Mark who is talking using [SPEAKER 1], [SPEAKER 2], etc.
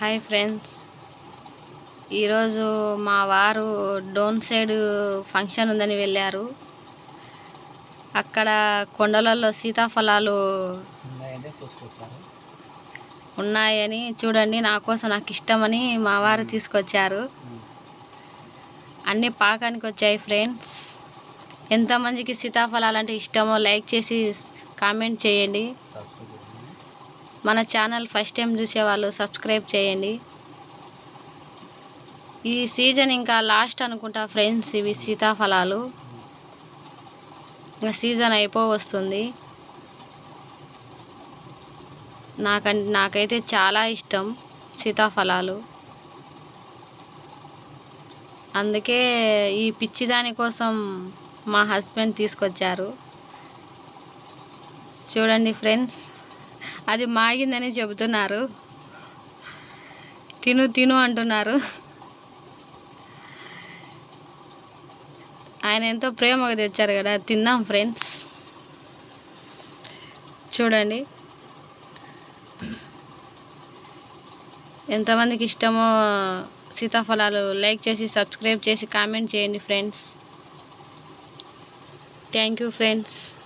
[SPEAKER 1] Hi friends. ఈరోజు మా వారు డోన్ సైడ్ ఫంక్షన్ ఉందని వెళ్ళారు. అక్కడ కొండలలో సీతాఫలాలు ఉన్నాయని చూడండి నా కోసం నాకు ఇష్టమని మా వారు తీసుకొచ్చారు. అన్నీ పాకానికి వచ్చాయి ఫ్రెండ్స్. ఎంతమందికి సీతాఫలాలు అంటే ఇష్టమో లైక్ చేసి కామెంట్
[SPEAKER 2] చేయండి.
[SPEAKER 1] మన ఛానల్ ఫస్ట్ టైం చూసేవాళ్ళు సబ్స్క్రైబ్ చేయండి. ఈ సీజన్ ఇంకా లాస్ట్ అనుకుంటా ఫ్రెండ్స్ ఇవి సీతాఫలాలు. ఇంకా సీజన్ అయిపో వస్తుంది నాకం నాకైతే చాలా ఇష్టం సీతాఫలాలు. అందుకే ఈ పిచ్చి దానికోసం మా హస్బెండ్ తీసుకొచ్చారు. చూడండి ఫ్రెండ్స్. అది మాగిందని చెబుతున్నారు. తిను తిను అంటున్నారు. ఆయన ఎంతో ప్రేమగా తెచ్చారు కదా తిందాం ఫ్రెండ్స్. చూడండి. ఎంతమందికి ఇష్టమో సీతాఫలాలు లైక్ చేసి సబ్స్క్రైబ్ చేసి కామెంట్ చేయండి ఫ్రెండ్స్. Thank you friends.